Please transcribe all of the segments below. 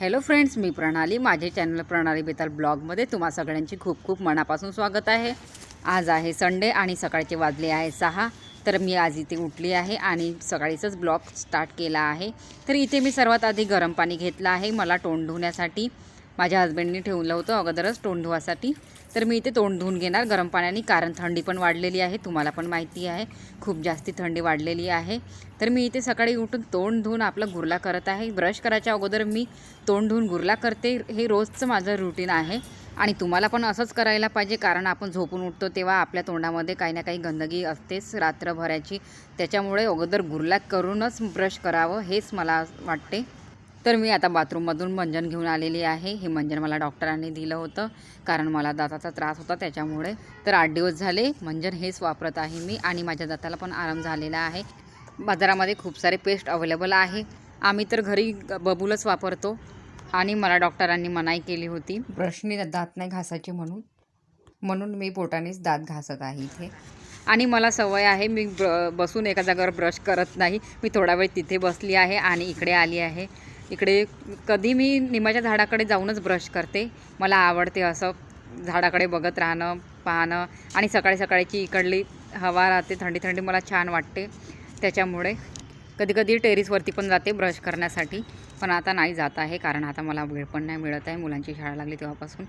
Hello friends मी प्रणाली. माझे channel प्रणाली बेताल ब्लॉगमध्ये तुम्हा सगळ्यांची खूप खूप मनापासून स्वागत आहे. आज आहे संडे आणि सकाळचे वाजले आहे सहा. तर मी आज इथे उठली आहे आणि सकाळीचंच ब्लॉग स्टार्ट केला आहे. तर इथे मी सर्वात आधी गरम पाणी घेतलं आहे. मला तोंड धुण्यासाठी माझ्या हस्बंडनी ठेवलं होतं अगोदरच तोंड धुवासाठी. तर मी इथे तोंड धुवून घेणार. गरम पाण्याने कारण थंडी पण वाढलेली आहे. तुम्हाला पण माहिती आहे. खूप जास्ती थंडी वाढलेली आहे. तर मी इथे सकाळी उठून तोंड धुवून आपलं गुरला करत आहे. ब्रश करायच्या अगोदर मी तोंड धुवून गुरला करते. हे रोजचं माझं रुटीन आहे. आणि तुम्हाला पण असंच करायला पाहिजे. कारण आपण झोपून उठतो तेव्हा आपल्या तोंडामध्ये काही ना काही गंदगी असतेच रात्रभराची. त्याच्यामुळे अगोदर गुरला करूनच ब्रश करावं हेच मला वाटते. तर मी आता बाथरूममधून मंजन घेऊन आलेली आहे. हे मंजन मला डॉक्टरांनी दिलं होतं कारण मला दाताचा त्रास होता त्याच्यामुळे. तर आठ दिवस झाले मंजन हेच वापरत आहे मी आणि माझ्या दाताला पण आराम झालेला आहे. बाजारामध्ये खूप सारे पेस्ट अवेलेबल आहे. आम्ही तर घरी बबूलच वापरतो आणि मला डॉक्टरांनी मनाई केली होती. ब्रशने दात नाही घासायचे म्हणून. म्हणून मी पोटानेच दात घासत आहे इथे. आणि मला सवय आहे मी ब्र बसून एका जागेवर ब्रश करत नाही. मी थोडा वेळ तिथे बसली आहे आणि इकडे आली आहे. इकडे कधी मी निमाच्या झाडाकडे जाऊनच ब्रश करते. मला आवडते असं झाडाकडे बघत राहणं पाहणं आणि सकाळी सकाळची इकडली हवा राहते थंडी थंडी मला छान वाटते. त्याच्यामुळे कधी कधी टेरिसवरती पण जाते ब्रश करण्यासाठी. पण आता नाही जात आहे कारण आता मला वेळ पण नाही मिळत आहे. मुलांची शाळा लागली तेव्हापासून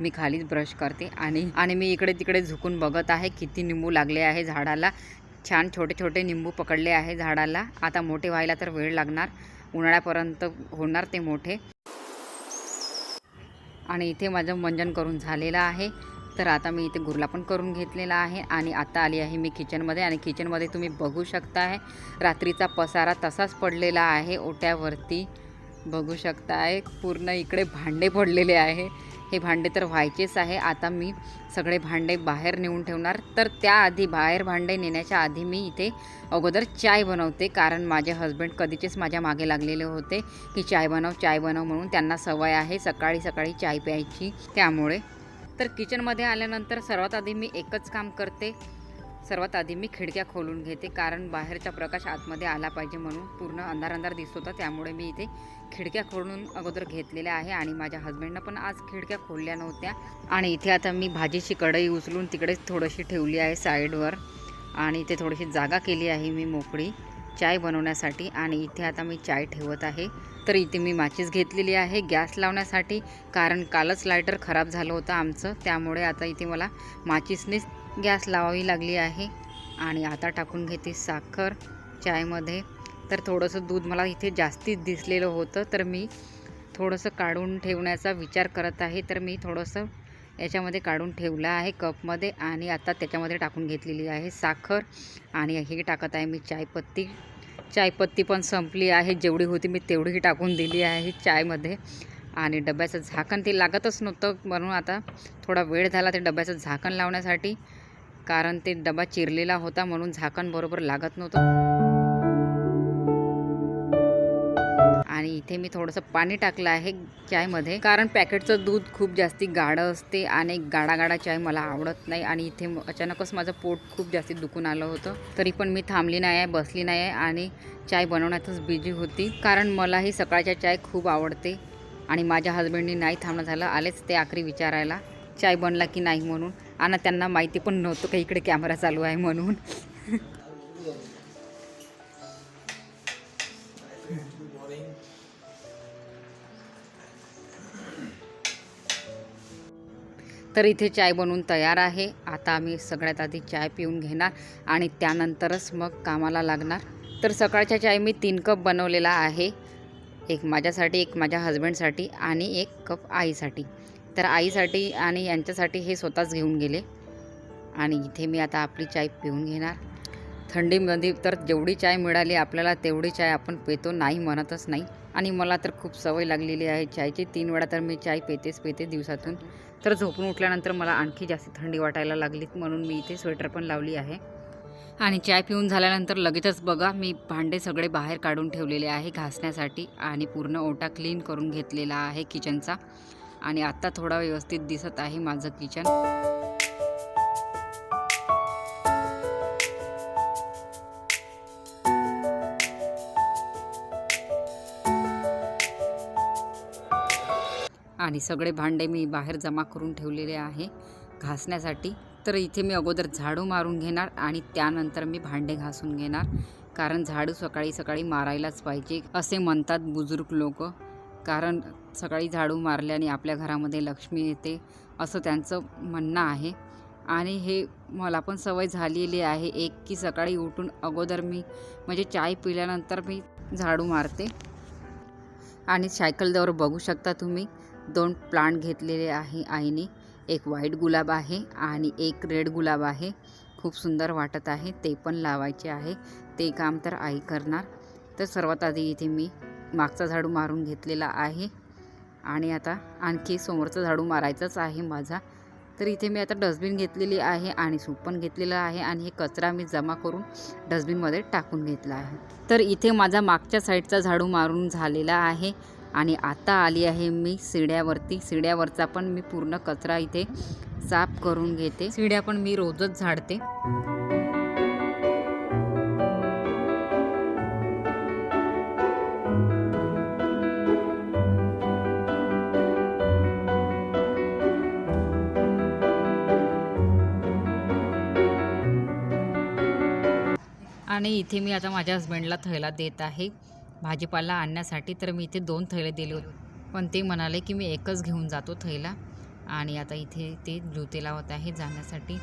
मी खालीच ब्रश करते आणि आणि मी इकडे तिकडे झुकून बघत आहे किती निंबू लागले आहे झाडाला. छान छोटे छोटे निंबू पकडले आहे झाडाला. आता मोठे व्हायला तर वेळ लागणार. उन्हाळ्यापर्यंत होणार ते मोठे. आणि इथे माझं मंजन करून झालेलं आहे. तर आता मी इथे गुरला पण करून घेतलेला आहे आणि आता आली आहे मी किचनमध्ये आणि किचनमध्ये तुम्ही बघू शकता आहे रात्रीचा पसारा तसाच पडलेला आहे. ओट्यावरती बघू शकता आहे पूर्ण इकडे भांडे पडलेले आहे. हे भांडे तर व्हायचेच आहे. आता मी सगळे भांडे बाहेर नेऊन ठेवणार. तर त्याआधी बाहेर भांडे नेण्याच्या आधी मी इथे अगोदर चाय बनवते. कारण माझे हस्बंड कधीचेच माझ्या मागे लागलेले होते. की चाय बनव चाय बनव म्हणून त्यांना सवय आहे सकाळी सकाळी चाय प्यायची त्यामुळे. तर किचनमध्ये आल्यानंतर सर्वात आधी मी एकच काम करते. सर्वात आधी मी खिडक्या खोलून घेते कारण बाहेरचा प्रकाश आतमध्ये आला पाहिजे म्हणून पूर्ण अंधार अंधार दिसत होता त्यामुळे मी इथे खिडक्या खोलून अगोदर घेतलेल्या आहे आणि माझ्या हस्बंडनं पण आज खिडक्या खोलल्या नव्हत्या. आणि इथे आता मी भाजीची कढई उचलून तिकडेच थोडीशी ठेवली आहे साईडवर आणि इथे थोडीशी जागा केली आहे मी मोकळी चाय बनवण्यासाठी आणि इथे आता मी चाय ठेवत आहे. तर इथे मी माचीस घेतलेली आहे गॅस लावण्यासाठी कारण कालच लायटर खराब झालं होतं आमचं त्यामुळे आता इथे मला माचीसनेच गॅस लावावी लागली आहे आणि आता टाकून घेते साखर चायमध्ये. तर थोडंसं दूध मला इथे जास्तीच दिसलेलं होतं तर मी थोडंसं काढून ठेवण्याचा विचार करत आहे. तर मी थोडंसं याच्यामध्ये काढून ठेवलं आहे कपमध्ये आणि आता त्याच्यामध्ये टाकून घेतलेली आहे साखर आणि हे टाकत आहे मी चायपत्ती. चायपत्ती पण संपली आहे जेवढी होती मी तेवढीही टाकून दिली आहे चायमध्ये. आणि डब्याचं झाकण ते लागतच नव्हतं म्हणून आता थोडा वेळ झाला ते डब्याचं झाकण लावण्यासाठी. कारण ते डबा चिरलेला होता म्हणून झाकण बरोबर लागत नव्हतं. आणि इथे मी थोडंसं पाणी टाकलं आहे चायमध्ये. कारण पॅकेटचं दूध खूप जास्ती गाढं असते आणि गाडा गाडा चाय मला आवडत नाही. आणि इथे अचानकच माझं पोट खूप जास्ती दुखून आलं होतं. तरी पण मी थांबली नाही आहे बसली नाही आहे आणि चाय बनवण्यातच बिझी होती. कारण मलाही सकाळच्या चाय खूप आवडते आणि माझ्या हजबंडनी नाही थांबणं झालं आलेच ते आखरी विचारायला चाय बनला की नाही म्हणून? आणि त्यांना माहिती पण नव्हतं का इकडे कॅमेरा चालू आहे म्हणून. तर इथे चाय बनवून तयार आहे. आता आम्ही सगळ्यात आधी चाय पिऊन घेणार आणि त्यानंतरच मग कामाला लागणार. तर सकाळच्या चाय मी तीन कप बनवलेला आहे. एक माझ्यासाठी एक माझ्या हजबंडसाठी आणि एक कप आईसाठी. तर आईसाठी आणि यांच्यासाठी हे स्वतःच घेऊन गेले. आणि इथे मी आता आपली चाय पिऊन घेणार. थंडीमध्ये तर जेवढी चाय मिळाली आपल्याला तेवढी चाय आपण पितो नाही म्हणतच नाही. आणि मला तर खूप सवय लागलेली आहे चायची. तीन वेळा तर मी चाय पेतेच पेते दिवसातून. तर झोपून उठल्यानंतर मला आणखी जास्त थंडी वाटायला लागली म्हणून मी इथे स्वेटर पण लावली आहे. आणि चाय पिऊन झाल्यानंतर लगेचच बघा मी भांडे सगळे बाहेर काढून ठेवलेले आहे घासण्यासाठी आणि पूर्ण ओटा क्लीन करून घेतलेला आहे किचनचा. आणि आत्ता थोडा व्यवस्थित दिसत आहे माझं किचन. आणि सगळे भांडे मी बाहेर जमा करून ठेवलेले आहे घासण्यासाठी. तर इथे मी अगोदर झाडू मारून घेणार आणि त्यानंतर मी भांडे घासून घेणार. कारण झाडू सकाळी सकाळी मारायलाच पाहिजे असे म्हणतात बुजुर्ग लोक. कारण सकाळी झाडू मारल्याने आपल्या घरामध्ये लक्ष्मी येते असं त्यांचं म्हणणं आहे. आणि हे मला पण सवय झालेली आहे एक की सकाळी उठून अगोदर मी म्हणजे चाय पिल्यानंतर मी झाडू मारते. आणि सायकलवर बघू शकता तुम्ही दोन प्लांट घेतलेले आहे आईने. एक व्हाईट गुलाब आहे आणि एक रेड गुलाब आहे. खूप सुंदर वाटत आहे ते पण लावायचे आहे. ते काम तर आई करणार. तर सर्वात आधी इथे मी मागचा झाडू मारून घेतलेला आहे. आणि आता आणखी समोरचा झाडू मारायचाच आहे माझा. तर इथे मी आता डस्टबिन घेतलेली आहे आणि सूप पण घेतलेलं आहे आणि हे कचरा मी जमा करून डस्टबिनमध्ये टाकून घेतला आहे. तर इथे माझा मागच्या साईडचा झाडू मारून झालेला आहे आणि आता आली आहे मी सिड्यावरती. सिड्यावरचा पण मी पूर्ण कचरा इथे साफ करून घेते. सिड्या पण मी रोजच झाडते. आणि इथे मी आता माझ्या हस्बंडला थैला देत आहे. भाजीपाला आणण्यासाठी तर मी इथे दोन थैले दिले होते. पण ते म्हणाले की मी एकच घेऊन जातो थैला. आणि आता इथे ते जुते लावत आहे जाण्यासाठी.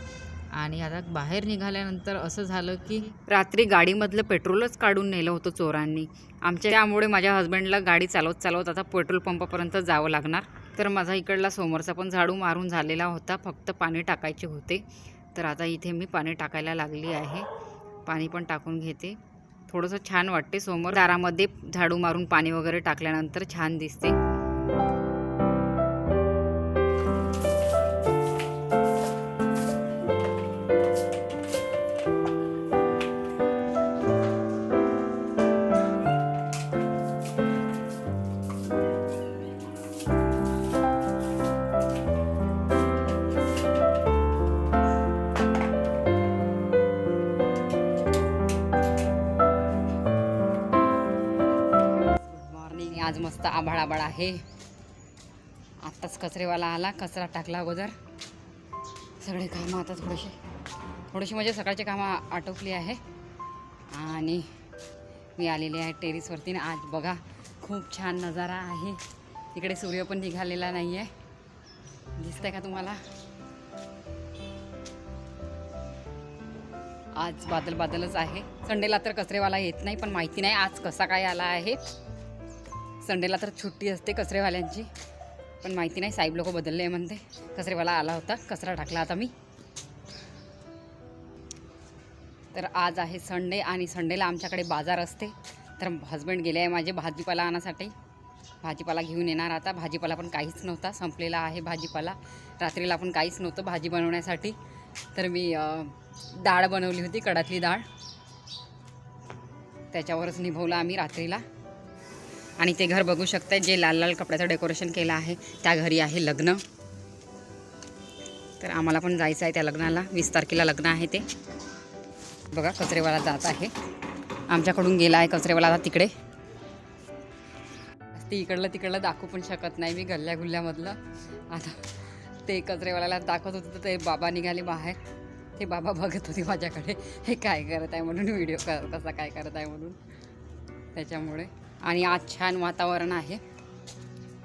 आणि आता बाहेर निघाल्यानंतर असं झालं की रात्री गाडीमधलं पेट्रोलच काढून नेलं होतं चोरांनी. आमच्या त्यामुळे माझ्या हस्बंडला गाडी चालवत चालवत आता पेट्रोल पंपापर्यंत जावं लागणार. तर माझा इकडला समोरचा पण झाडू मारून झालेला होता. फक्त पाणी टाकायचे होते. तर आता इथे मी पाणी टाकायला लागली आहे. पाणी पण टाकून घेते. थोडंसं छान वाटते समोर. दारामध्ये झाडू मारून पाणी वगैरे टाकल्यानंतर छान दिसते. आभाळ आभाळ आहे. आत्ताच कचरेवाला आला कचरा टाकला अगोदर. सगळे कामं आता थोडेसे थोडीशी म्हणजे सकाळची कामं आटोपली आहे. आणि मी आलेली आहे टेरिसवरती. ना आज बघा खूप छान नजारा आहे. इकडे सूर्य पण निघालेला नाही आहे दिसतंय का तुम्हाला? आज बादल बादलच आहे. संडेला तर कचरेवाला येत नाही पण माहिती नाही आज कसा काय आला आहे. संडेला तर सुट्टी असते कचरेवाल्यांची पण माहिती नाही साहेब लोक बदलले म्हणते. कचरेवाला आला होता कचरा टाकला आता मी. तर आज आहे संडे आणि संडेला आमच्याकडे बाजार असते. तर हस्बंड गेले आहे माझे भाजीपाला आणण्यासाठी भाजीपाला घेऊन येणार आता. भाजीपाला पण काहीच नव्हता संपलेला आहे भाजीपाला. रात्रीला पण काहीच नव्हतं भाजी बनवण्यासाठी. तर मी डाळ बनवली होती कडातली डाळ. त्याच्यावरच निभवलं आम्ही रात्रीला. आणि ते घर बघू शकताय जे लाल लाल कपड्याचं डेकोरेशन केलं आहे त्या घरी आहे लग्न. तर आम्हाला पण जायचं आहे त्या लग्नाला. वीस तारखेला लग्न आहे ते. बघा कचरेवाला जात आहे. आमच्याकडून गेला आहे कचरेवाला आता तिकडे. ते इकडलं तिकडलं दाखवू पण शकत नाही मी गल्ल्या गुल्ल्यामधलं. आता ते कचरेवाल्याला दाखवत होतं तर ते बाबा निघाले बाहेर. ते बाबा बघत होते माझ्याकडे. हे काय करत आहे म्हणून व्हिडिओ कसा काय करत आहे म्हणून. त्याच्यामुळे. आणि आज छान वातावरण आहे.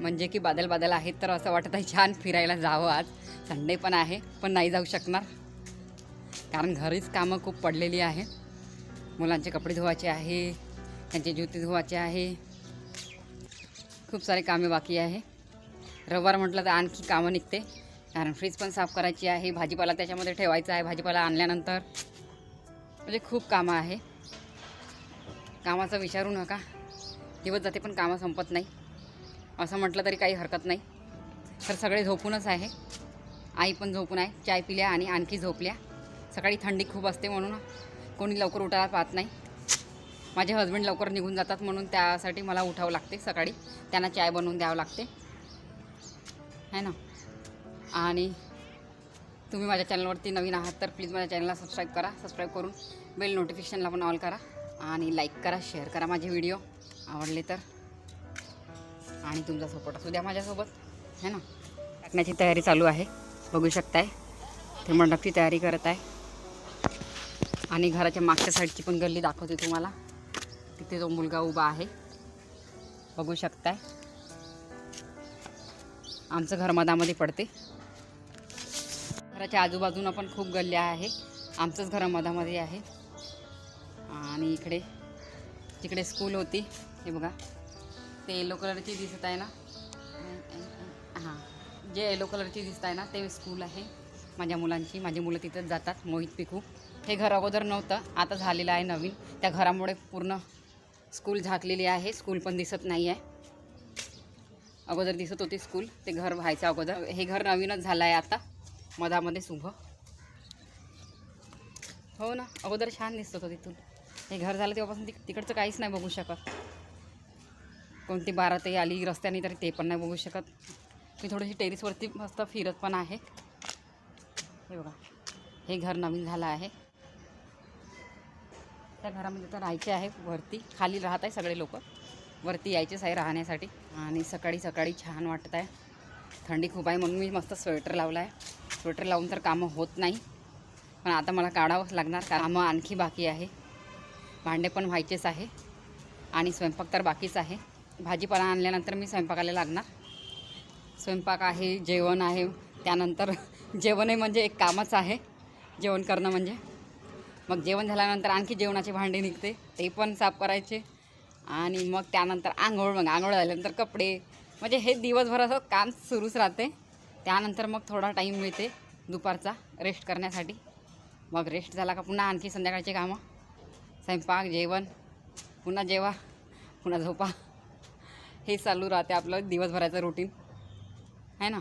म्हणजे की बादल बादल आहेत तर असं वाटत आहे छान फिरायला जावं आज. संडे पण आहे पण नाही जाऊ शकणार. कारण घरीच कामं खूप पडलेली आहे. मुलांचे कपडे धुवायचे आहे त्यांचे जुते धुवायचे आहे. खूप सारे कामे बाकी आहे. रविवार म्हटलं तर आणखी कामं निघते. कारण फ्रीज पण साफ करायची आहे भाजीपाला त्याच्यामध्ये ठेवायचा आहे भाजीपाला आणल्यानंतर. म्हणजे खूप कामं आहे. कामाचं विचारू नका. दिवस जाते पण कामं संपत नाही. असं म्हटलं तरी काही हरकत नाही. तर सगळे झोपूनच आहे. आई पण झोपून आहे. चाय पिल्या आणि आणखी झोपल्या. सकाळी थंडी खूप असते म्हणून कोणी लवकर उठायला पाहत नाही. माझे हस्बंड लवकर निघून जातात म्हणून त्यासाठी मला उठावं लागते सकाळी. त्यांना चाय बनवून द्यावं लागते. है ना? आणि तुम्ही माझ्या चॅनलवरती नवीन आहात तर प्लीज माझ्या चॅनलला सबस्क्राईब करा. सबस्क्राईब करून बेल नोटिफिकेशनला पण ऑल करा. आणि लाईक करा शेअर करा माझे व्हिडिओ आवडले तर. आणि तुमचा सपोर्ट असू द्या माझ्यासोबत. है ना? टाकण्याची तयारी चालू आहे. बघू शकताय. ते मंडपची तयारी करत आहे. आणि घराच्या मागच्या साईडची पण गल्ली दाखवते तुम्हाला. तिथे तो मुलगा उभा आहे. बघू शकताय. आमचं घर मधामध्ये पडते. घराच्या आजूबाजूनं पण खूप गल्ल्या आहे. आमचंच घर मधामध्ये आहे. आणि इकडे तिकडे स्कूल होती. हे बघा. ते येलो कलरची दिसत आहे ना. हां. जे येलो कलरची दिसत आहे ना ते स्कूल आहे. माझ्या मुलांची. माझी मुलं तिथंच जातात मोहित पिकू. हे घर अगोदर नव्हतं आता झालेलं आहे नवीन. त्या घरामुळे पूर्ण स्कूल झाकलेली आहे. स्कूल पण दिसत नाही आहे अगोदर दिसत होती स्कूल ते घर व्हायचं अगोदर. हे घर नवीनच झालं आहे आता. मधामध्येच उभं. हो ना अगोदर छान दिसत होतं तिथून. हे घर झालं तेव्हापासून तिक तिकडचं काहीच नाही बघू शकत. कोणती बारातही आली रस्त्याने तरी ते पण नाही बघू शकत. मी थोडीशी टेरिसवरती मस्त फिरत पण आहे. हे बघा हे घर नवीन झालं आहे. त्या घरामध्ये तर राहायचे आहे वरती खाली राहत आहे सगळे लोक. वरती यायचेच आहे राहण्यासाठी. आणि सकाळी सकाळी छान वाटत आहे. थंडी खूप आहे म्हणून मी मस्त स्वेटर लावला आहे स्वेटर लावून तर कामं होत नाही. पण आता मला काढावंच लागणार कामं आणखी बाकी आहे. भांडे पण व्हायचेच आहे. आणि स्वयंपाक तर बाकीच आहे. भाजीपाला आणल्यानंतर मी स्वयंपाकाला लागणार. स्वयंपाक आहे जेवण आहे. त्यानंतर जेवणही म्हणजे एक कामच आहे. जेवण करणं म्हणजे. मग जेवण झाल्यानंतर आणखी जेवणाचे भांडे निघते. ते पण साफ करायचे. आणि मग त्यानंतर आंघोळ मग आंघोळ झाल्यानंतर कपडे. म्हणजे हे दिवसभर असं काम सुरूच राहते. त्यानंतर मग थोडा टाईम मिळते दुपारचा रेस्ट करण्यासाठी. मग रेस्ट झाला का पुन्हा आणखी संध्याकाळचे कामं. स्वयंपाक जेवण. पुन्हा जेवा. पुन्हा झोपा. हे चालू राहते आपलं दिवसभराचं रुटीन आहे ना?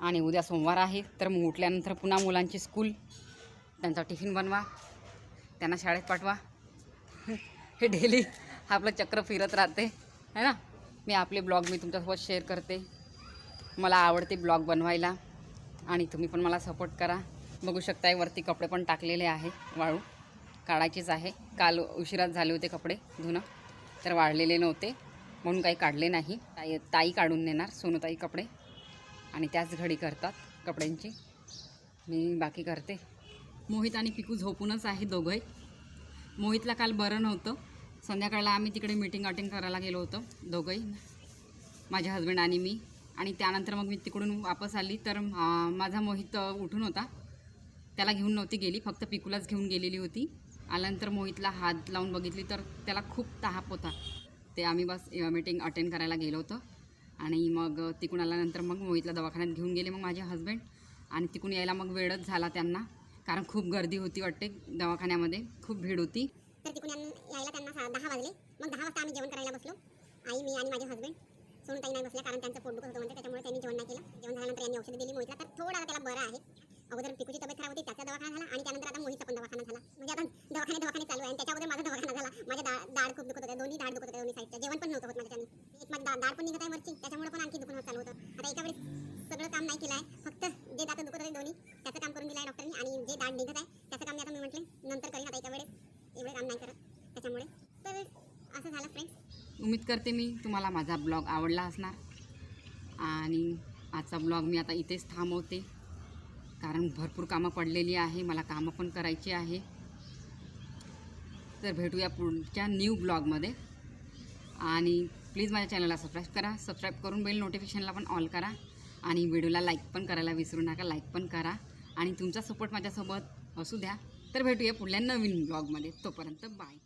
आणि उद्या सोमवार आहे तर मग उठल्यानंतर पुन्हा मुलांची स्कूल त्यांचा टिफिन बनवा त्यांना शाळेत पाठवा. हे डेली आपलं चक्र फिरत राहते है ना? मी आपले ब्लॉग मी तुमच्यासोबत शेअर करते. मला आवडते ब्लॉग बनवायला आणि तुम्ही पण मला सपोर्ट करा. बघू शकताय वरती कपडे पण टाकलेले आहे वाळू. काढायचेच आहे. काल उशिरात झाले होते कपडे धुणं तर वाळलेले नव्हते. म्हणून काही काढले नाही. ताई ताई काढून नेणार सोनूताई कपडे. आणि त्याच घडी करतात कपड्यांची. मी बाकी करते. मोहित आणि पिकू झोपूनच आहे दोघंही. मोहितला काल बरं नव्हतं. संध्याकाळला आम्ही तिकडे मीटिंग अटेंड करायला गेलो होतो दोघंही. माझ्या हस्बंड आणि मी. आणि त्यानंतर मग मी तिकडून वापस आली. तर माझा मोहित उठून होता. त्याला घेऊन नव्हती गेली फक्त पिकूलाच घेऊन गेलेली होती. आल्यानंतर मोहितला हात लावून बघितली तर त्याला खूप ताप होता. ते आम्ही बस मीटिंग अटेंड करायला गेलो होतो. आणि मग तिकडून आल्यानंतर मग मोहितला दवाखान्यात घेऊन गेले मग माझे हस्बंड आणि तिकडून यायला मग वेळच झाला त्यांना. कारण खूप गर्दी होती वाटते दवाखान्यामध्ये. खूप भीड होती. तर तिकडून यायला त्यांना दहा वाजले. मग दहा वाजता आम्ही जेवण करायला बसलो. आई मी आणि माझे हस्बंड सोनताई नाही बसल्या कारण त्यांचं पोट दुखत होतं म्हणजे त्याच्यामुळे त्यांनी जेवण नाही केलं. जेवण झाल्यानंतर यांनी औषध दिली मोहितला. तर थोडा त्याला बरं आहे. अगोदर पिकूची तब्येत खराब होती त्याचा दवाखाना झाला आणि त्यानंतर आता मोहितचा पण दवाखाना झाला. म्हणजे आता दवाखाने दवाखाने चालू आहे आणि त्याच्या अगोदर माझा दवाखाना झाला. माझ्या दा दाढ खूप दुखत होत्या दोन्ही दाढ दुखत होत्या दोन्ही साईडच्या जेवण पण नव्हतं होत माझ्याने एक माझी दाढ पण निघत आहे वरची त्याच्यामुळे पण आणखी दुखणं होत चालू होतं. आता एका वेळेस सगळं काम नाही केलं आहे फक्त जे दात दुखत होते दोन्ही त्याचं काम करून दिलं आहे डॉक्टरनी आणि जे दाढ निघत आहे त्याचं काम मी आता मी म्हटले नंतर करीन. आता एका वेळेस एवढे काम नाही करत त्याच्यामुळे. तर असं झालं फ्रेंड्स उम्मीद करते मी तुम्हाला माझा ब्लॉग आवडला असणार. आणि आजचा ब्लॉग मी आता इथेच थांबवते. कारण भरपूर कामं पडलेली आहे मला कामं पण करायची आहे. तर भेटूया पुढच्या न्यू ब्लॉगमध्ये आणि प्लीज माझ्या चॅनलला सबस्क्राईब करा. सबस्क्राईब करून बेल नोटिफिकेशनला पण ऑल करा. आणि व्हिडिओला लाईक पण करायला विसरू नका लाईक पण करा. आणि तुमचा सपोर्ट माझ्यासोबत असू द्या. तर भेटूया पुढल्या नवीन ब्लॉगमध्ये तोपर्यंत बाय